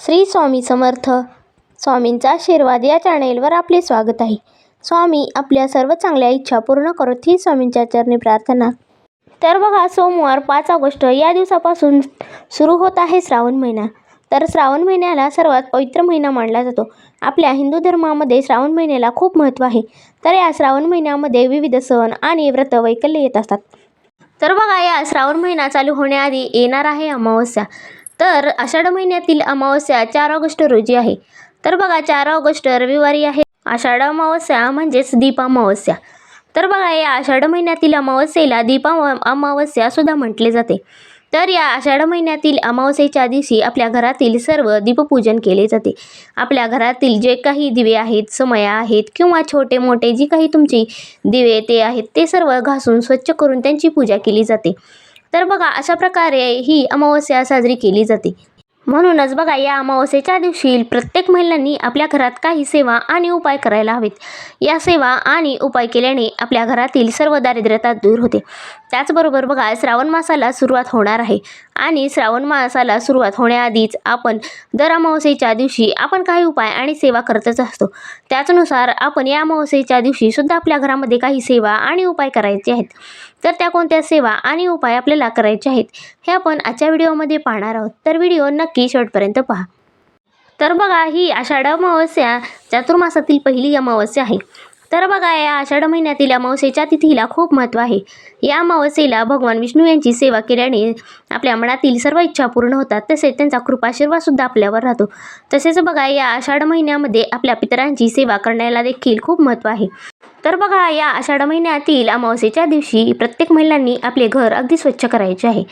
श्री स्वामी समर्थ. स्वामींचा आशीर्वाद या चॅनेलवर आपले स्वागत आहे. स्वामी आपल्या सर्व चांगल्या इच्छा पूर्ण करत ही स्वामींच्या चरणी प्रार्थना. तर बघा सोमवार पाच ऑगस्ट या दिवसापासून सुरू होत आहे श्रावण महिना. तर श्रावण महिन्याला सर्वात पवित्र महिना मानला जातो. आपल्या हिंदू धर्मामध्ये श्रावण महिन्याला खूप महत्त्व आहे. तर या श्रावण महिन्यामध्ये विविध सण आणि व्रत वैकल्य येत असतात. तर बघा या श्रावण महिना चालू होण्याआधी येणार आहे अमावस्या. तर आषाढ महिन्यातील अमावस्या चार ऑगस्ट रोजी आहे. तर बघा चार ऑगस्ट रविवारी आहे. आषाढ अमावस्या म्हणजेच दीप अमावस्या. तर बघा या आषाढ महिन्यातील अमावस्येला दीपा अमावस्या सुद्धा म्हटले जाते. तर या आषाढ महिन्यातील अमावस्येच्या दिवशी आपल्या घरातील सर्व दीपपूजन केले जाते. आपल्या घरातील जे काही दिवे आहेत समया आहेत किंवा छोटे मोठे जी काही तुमची दिवे ते आहेत ते सर्व घासून स्वच्छ करून त्यांची पूजा केली जाते. तर बघा अशा प्रकारे ही अमावस्या साजरी केली जाते. म्हणूनच बघा या अमावस्येच्या दिवशी प्रत्येक महिलांनी आपल्या घरात काही सेवा आणि उपाय करायला हवेत. या सेवा आणि उपाय केल्याने आपल्या घरातील सर्व दारिद्र्यता दूर होते. त्याचबरोबर बघा श्रावण मासाला सुरुवात होणार आहे. आणि श्रावण मासाला सुरुवात होण्याआधीच आपण दर अमावस्येच्या दिवशी आपण काही उपाय आणि सेवा करतच असतो. त्याचनुसार आपण या अमावस्येच्या दिवशीसुद्धा आपल्या घरामध्ये काही सेवा आणि उपाय करायचे आहेत. तर त्या कोणत्या सेवा आणि उपाय आपल्याला करायचे आहेत हे आपण आजच्या व्हिडिओमध्ये पाहणार आहोत. तर व्हिडिओ नक्की शेवटपर्यंत पहा. तर बघा ही आषाढ अमावस्या चातुर्मासातील पहिली अमावस्या आहे. तर बघा या आषाढ महिन्यातील अमावस्येच्या तिथीला खूप महत्त्व आहे. या अमावस्येला भगवान विष्णू यांची सेवा केल्याने आपल्या मनातील सर्व इच्छा पूर्ण होतात तसेच त्यांचा कृपाशीर्वादसुद्धा आपल्यावर राहतो. तसेच बघा या आषाढ महिन्यामध्ये आपल्या पितरांची सेवा करण्याला देखील खूप महत्त्व आहे. तर बघा या आषाढ महिन्यातील अमावस्येच्या दिवशी प्रत्येक महिलांनी आपले घर अगदी स्वच्छ करायचे आहे.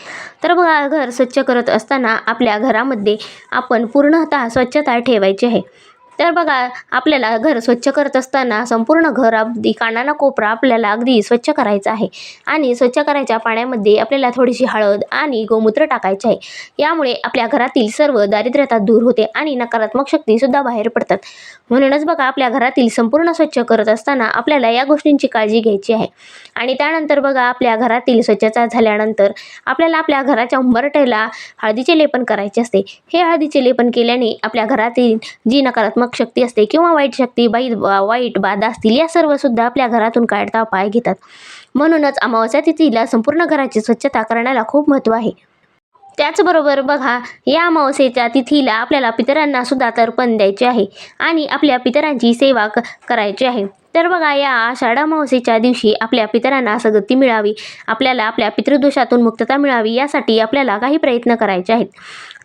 तर बघा घर स्वच्छ करत असताना आपल्या घरामध्ये आपण पूर्णतः स्वच्छता ठेवायची आहे. तर बघा आपल्याला घर स्वच्छ करत असताना संपूर्ण घर अगदी कानाना कोपरा आपल्याला अगदी स्वच्छ करायचा आहे. आणि स्वच्छ करायच्या पाण्यामध्ये आपल्याला थोडीशी हळद आणि गोमूत्र टाकायचे आहे. यामुळे आपल्या घरातील सर्व दारिद्र्यता दूर होते आणि नकारात्मक शक्तीसुद्धा बाहेर पडतात. म्हणूनच बघा आपल्या घरातील संपूर्ण स्वच्छ करत असताना आपल्याला या गोष्टींची काळजी घ्यायची आहे. आणि त्यानंतर बघा आपल्या घरातील स्वच्छता झाल्यानंतर आपल्याला आपल्या घराच्या उंबरठ्याला हळदीचे लेपन करायचे असते. हे हळदीचे लेपन केल्याने आपल्या घरातील जी नकारात्मक शक्ती असते किंवा वाईट शक्ती बाई वाईट बाधा असतील या सर्वसुद्धा आपल्या घरातून काढता पाय घेतात. म्हणूनच अमावस्या तिथीला संपूर्ण घराची स्वच्छता करण्याला खूप महत्त्व आहे. त्याचबरोबर बघा या अमावस्येच्या तिथीला आपल्याला पितरांना सुद्धा तर्पण द्यायचे आहे आणि आपल्या पितरांची सेवा क करायची आहे. तर बघा या आषाढ अमावस्येच्या दिवशी आपल्या पितरांना सगती मिळावी आपल्याला आपल्या पितृदोषातून मुक्तता मिळावी यासाठी आपल्याला काही प्रयत्न करायचे आहेत.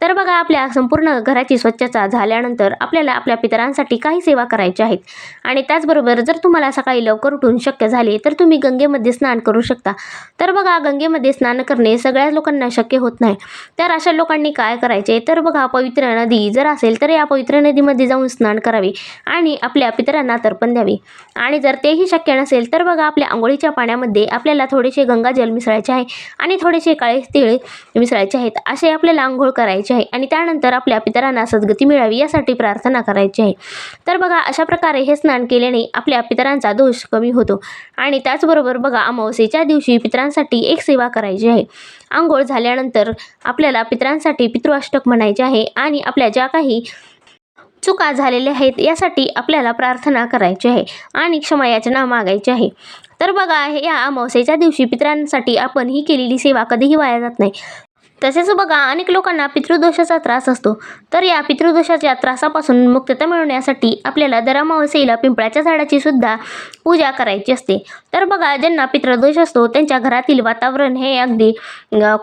तर बघा आपल्या संपूर्ण घराची स्वच्छता झाल्यानंतर आपल्याला आपल्या पितरांसाठी काही सेवा करायच्या आहेत. आणि त्याचबरोबर जर तुम्हाला सकाळी लवकर उठून शक्य झाले तर तुम्ही गंगेमध्ये स्नान करू शकता. तर बघा गंगेमध्ये स्नान करणे सगळ्या लोकांना शक्य होत नाही. तर अशा लोकांनी काय करायचे? तर बघा पवित्र नदी जर असेल तर या पवित्र नदीमध्ये जाऊन स्नान करावे आणि आपल्या पितरांना तर्पण द्यावे. आणि जर तेही शक्य नसेल तर बघा आपल्या आंघोळीच्या पाण्यामध्ये आपल्याला थोडेसे गंगाजल मिसळायचे आहे आणि थोडेसे काळे तिळ मिसळायचे आहेत. असे आपल्याला आंघोळ करायचे आहे आणि त्यानंतर आपल्या पितरांना सद्गती मिळावी यासाठी प्रार्थना करायची आहे. तर बघा अशा प्रकारे हे स्नान केल्याने आपल्या पितरांचा दोष कमी होतो आणि त्याचबरोबर बघा अमावस्येच्या दिवशी पितरांसाठी एक सेवा करायची आहे. आंघोळ झाल्यानंतर आपल्याला पितरांसाठी पितृअष्टक म्हणायचे आहे आणि आपल्या ज्या काही चुका झालेल्या आहेत यासाठी आपल्याला प्रार्थना करायची आहे आणि क्षमायाचना मागायची आहे. तर बघा या अमावस्येच्या दिवशी पितरांसाठी आपण ही केलेली सेवा कधीही वाया जात नाही. तसेच बघा अनेक लोकांना पितृदोषाचा त्रास असतो. तर या पितृदोषाच्या त्रासापासून मुक्तता मिळवण्यासाठी आपल्याला दर अमावस्येला पिंपळाच्या झाडाची सुद्धा पूजा करायची असते. तर बघा ज्यांना पितृदोष असतो त्यांच्या घरातील वातावरण हे अगदी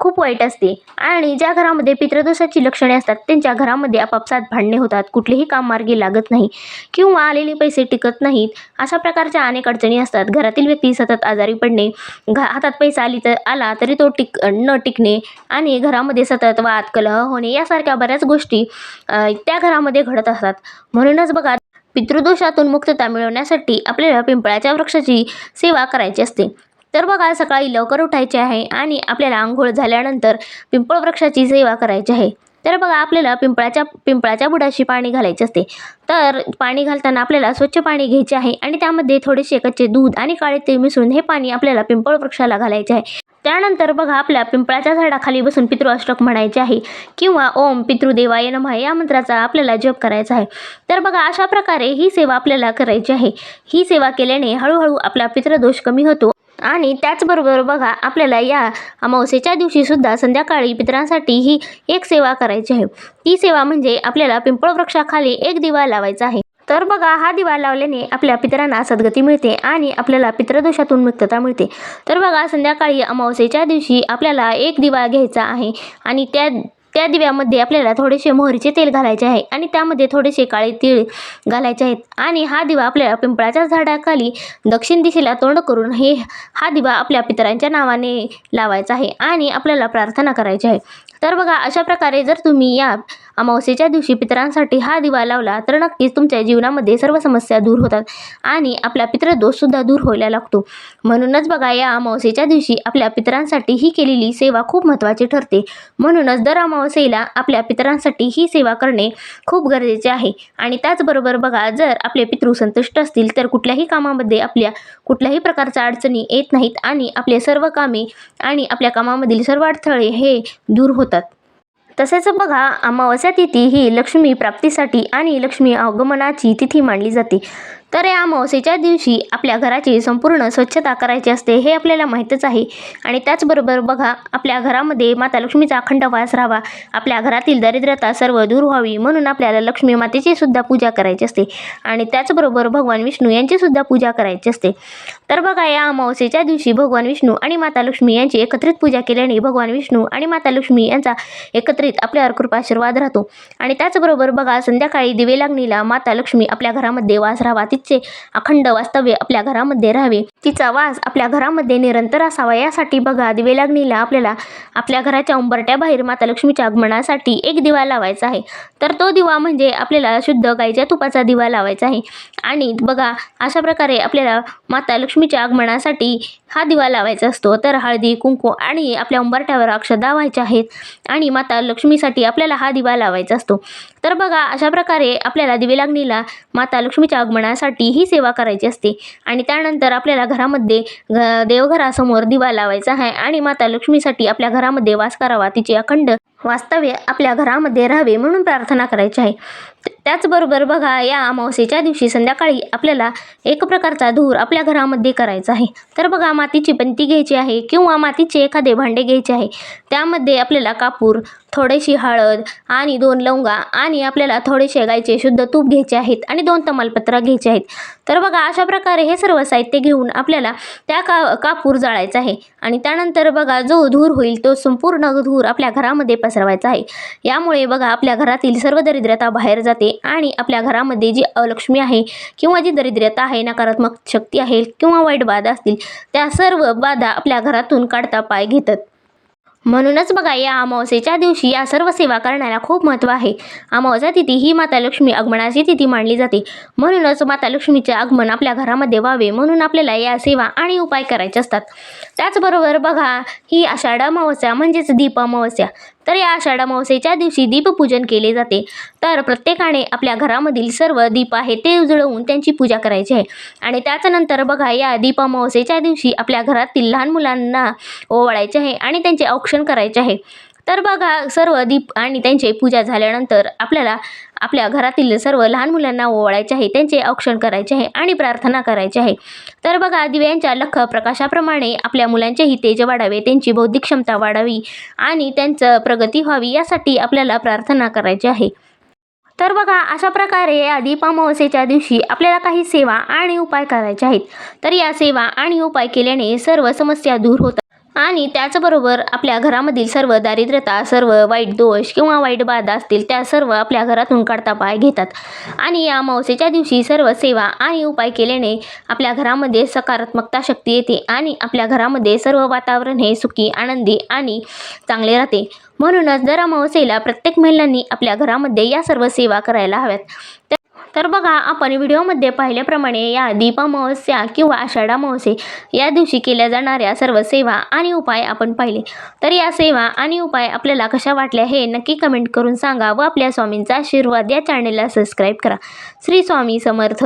खूप वाईट असते. आणि ज्या घरामध्ये पितृदोषाची लक्षणे असतात त्यांच्या घरामध्ये आपापसात भांडणे होतात. कुठलेही काम मार्गी लागत नाही किंवा आलेले पैसे टिकत नाहीत. अशा प्रकारच्या अनेक अडचणी असतात. घरातील व्यक्ती सतत आजारी पडणे घा हातात पैसा आली तर आला तरी तो टिक न टिकणे आणि घरामध्ये सतत वाद कलह होणे यासारख्या बऱ्याच गोष्टी त्या घरामध्ये घडत असतात. म्हणूनच बघा पितृदोषातून मुक्तता मिळवण्यासाठी आपल्याला पिंपळाच्या वृक्षाची सेवा करायची असते. तर बघा सकाळी लवकर उठायचे आहे आणि आपल्याला आंघोळ झाल्यानंतर पिंपळ वृक्षाची सेवा करायची आहे. तर बघा आपल्याला पिंपळाच्या पिंपळाच्या बुडाशी पाणी घालायचे असते. तर पाणी घालताना आपल्याला स्वच्छ पाणी घ्यायचे आहे आणि त्यामध्ये थोडेसे कच्चे दूध आणि काळे ते मिसळून हे पाणी आपल्याला पिंपळ वृक्षाला घालायचे आहे. त्यानंतर बघा आपल्या पिंपळाच्या झाडाखाली बसून पितृअष्टक म्हणायचे आहे. किंवा ओम पितृदेवाय नमः या मंत्राचा आपल्याला जप करायचा आहे. तर बघा अशा प्रकारे ही सेवा आपल्याला करायची आहे. ही सेवा केल्याने हळूहळू आपला पितृदोष कमी होतो. आणि त्याचबरोबर बघा आपल्याला या अमावस्येच्या दिवशी सुद्धा संध्याकाळी पितरांसाठी ही एक सेवा करायची आहे. ती सेवा म्हणजे आपल्याला पिंपळ वृक्षाखाली एक दिवा लावायचा आहे. तर बघा हा दिवा लावल्याने आपल्या पितरांना सद्गती मिळते आणि आपल्याला पितृदोषातून मुक्तता मिळते. तर बघा संध्याकाळी अमावस्येच्या दिवशी आपल्याला एक दिवा घ्यायचा आहे आणि त्या त्या दिव्यामध्ये आपल्याला थोडेसे मोहरीचे तेल घालायचे आहे आणि त्यामध्ये थोडेसे काळे तीळ घालायचे आहेत. आणि हा दिवा आपल्याला पिंपळाच्या झाडाखाली दक्षिण दिशेला तोंड करून हे हा दिवा आपल्या पितरांच्या नावाने लावायचा आहे आणि आपल्याला प्रार्थना करायची आहे. तर बघा अशा प्रकारे जर तुम्ही या अमावस्येच्या दिवशी पितरांसाठी हा दिवा लावला तर नक्कीच तुमच्या जीवनामध्ये सर्व समस्या दूर होतात आणि आपला पितृदोषसुद्धा दूर व्हायला लागतो. म्हणूनच बघा या अमावस्येच्या दिवशी आपल्या पितरांसाठी ही केलेली सेवा खूप महत्त्वाची ठरते. म्हणूनच दर अमावस्येला आपल्या पितरांसाठी ही सेवा करणे खूप गरजेचे आहे. आणि त्याचबरोबर बघा जर आपले पितृ संतुष्ट असतील तर कुठल्याही कामामध्ये आपल्या कुठल्याही प्रकारच्या अडचणी येत नाहीत आणि आपले सर्व कामे आणि आपल्या कामामधील सर्व अडथळे हे दूर होतात. तसेच बघा अमावस्या तिथी ही लक्ष्मी प्राप्तीसाठी आणि लक्ष्मी आगमनाची तिथी मानली जाते. तर या अमावस्येच्या दिवशी आपल्या घराची संपूर्ण स्वच्छता करायची असते हे आपल्याला माहीतच आहे. आणि त्याचबरोबर बघा आपल्या घरामध्ये माता लक्ष्मीचा अखंड वास राहावा. आपल्या घरातील दरिद्रता सर्व दूर व्हावी म्हणून आपल्याला लक्ष्मी मातेची सुद्धा पूजा करायची असते. आणि त्याचबरोबर भगवान विष्णू यांची सुद्धा पूजा करायची असते. तर बघा या अमावस्येच्या दिवशी भगवान विष्णू आणि माता लक्ष्मी यांची एकत्रित पूजा केल्याने भगवान विष्णू आणि माता लक्ष्मी यांचा एकत्रित आपल्यावर कृपाशीर्वाद राहतो. आणि त्याचबरोबर बघा संध्याकाळी दिवे लागणीला माता लक्ष्मी आपल्या घरामध्ये वास राहावा. तिचे अखंड वास्तव्य आपल्या घरामध्ये राहावे. तिचा वास आपल्या घरामध्ये निरंतर असावा यासाठी बघा दिवे लागणीला आपल्याला आपल्या घराच्या उंबरट्याबाहेर माता लक्ष्मीच्या आगमनासाठी एक दिवा लावायचा आहे. तर तो दिवा म्हणजे आपल्याला शुद्ध गाईच्या तुपाचा दिवा लावायचा आहे. आणि बघा अशा प्रकारे आपल्याला माता लक्ष्मीच्या आगमनासाठी हा दिवा लावायचा असतो. तर हळदी कुंकू आणि आपल्या उंबरट्यावर अक्षदा व्हायच्या आहेत. आणि माता लक्ष्मीसाठी आपल्याला हा दिवा लावायचा असतो. तर बघा अशा प्रकारे आपल्याला दिवे लागणीला माता लक्ष्मीच्या आगमनासाठी ही सेवा करायची असते. आणि त्यानंतर आपल्याला घरामध्ये घ देवघरासमोर दिवा लावायचा आहे आणि माता लक्ष्मीसाठी आपल्या घरामध्ये वास करावा तिचे अखंड वास्तव्य आपल्या घरामध्ये राहावे म्हणून प्रार्थना करायची आहे. त्याचबरोबर बघा या अमावस्येच्या दिवशी संध्याकाळी आपल्याला एक प्रकारचा धूर आपल्या घरामध्ये करायचा आहे. तर बघा मातीची पंती घ्यायची आहे किंवा मातीचे एखादे भांडे घ्यायचे आहे. त्यामध्ये आपल्याला कापूर थोडीशी हळद आणि दोन लवंगा आणि आपल्याला थोडेसे गायचे शुद्ध तूप घ्यायचे आहेत आणि दोन तमालपत्र घ्यायचे आहेत. तर बघा अशा प्रकारे हे सर्व साहित्य घेऊन आपल्याला त्या का कापूर जाळायचा आहे. आणि त्यानंतर बघा जो धूर होईल तो संपूर्ण धूर आपल्या घरामध्ये पसरवायचा आहे. यामुळे बघा आपल्या घरातील सर्व दरिद्रता बाहेर जाते आणि आपल्या घरामध्ये जी अलक्ष्मी आहे किंवा जी दरिद्रता आहे नकारात्मक शक्ती आहे किंवा वाईट बाधा असतील त्या सर्व बाधा आपल्या घरातून काढता पाय घेतात. म्हणूनच बघा या अमावस्येच्या दिवशी या सर्व सेवा करण्याला खूप महत्त्व आहे. अमावस्या तिथी ही माता लक्ष्मी आगमनाची तिथी मानली जाते. म्हणूनच माता लक्ष्मीचे आगमन आपल्या घरामध्ये व्हावे म्हणून आपल्याला या सेवा आणि उपाय करायचे असतात. त्याचबरोबर बघा ही आषाढ अमावस्या म्हणजेच दीप अमावस्या. तर या आषाढ अमावस्येच्या दिवशी दीपपूजन केले जाते. तर प्रत्येकाने आपल्या घरामधील सर्व दीप आहे ते उजळवून त्यांची पूजा करायची आहे. आणि त्याच्यानंतर बघा या दीप अमावस्येच्या दिवशी आपल्या घरातील लहान मुलांना ओवाळायचे आहे आणि त्यांचे औक्षण करायचे आहे. तर बघा सर्व दीप आणि त्यांचे पूजा झाल्यानंतर आपल्याला आपल्या घरातील सर्व लहान मुलांना ओवाळायचे आहे त्यांचे औक्षण करायचे आहे आणि प्रार्थना करायची आहे. तर बघा दिव्यांच्या लख प्रकाशाप्रमाणे आपल्या मुलांचेही तेज वाढावे त्यांची बौद्धिक क्षमता वाढावी आणि त्यांचं प्रगती व्हावी यासाठी आपल्याला प्रार्थना करायची आहे. तर बघा अशा प्रकारे या दीप अमावस्येच्या दिवशी आपल्याला काही सेवा आणि उपाय करायचे आहेत. तर या सेवा आणि उपाय केल्याने सर्व समस्या दूर होतात. आणि त्याचबरोबर आपल्या घरामधील सर्व दारिद्र्यता सर्व वाईट दोष किंवा वाईट बाधा असतील त्या सर्व आपल्या घरातून काढता पाय घेतात. आणि या अमावस्येच्या दिवशी सर्व सेवा आणि उपाय केल्याने आपल्या घरामध्ये सकारात्मकता शक्ती येते आणि आपल्या घरामध्ये सर्व वातावरण हे सुखी आनंदी आणि चांगले राहते. म्हणूनच दर अमावस्येला प्रत्येक महिलांनी आपल्या घरामध्ये या सर्व सेवा करायला हव्यात. तर बघा आपण व्हिडिओमध्ये पाहिल्याप्रमाणे या दीप अमावस्या किंवा आषाढ अमावस्ये या दिवशी केल्या जाणाऱ्या सर्व सेवा आणि उपाय आपण पाहिले. तर या सेवा आणि उपाय आपल्याला कशा वाटल्या हे नक्की कमेंट करून सांगा व आपल्या स्वामींचा आशीर्वाद या चॅनेलला सबस्क्राईब करा. श्री स्वामी समर्थ.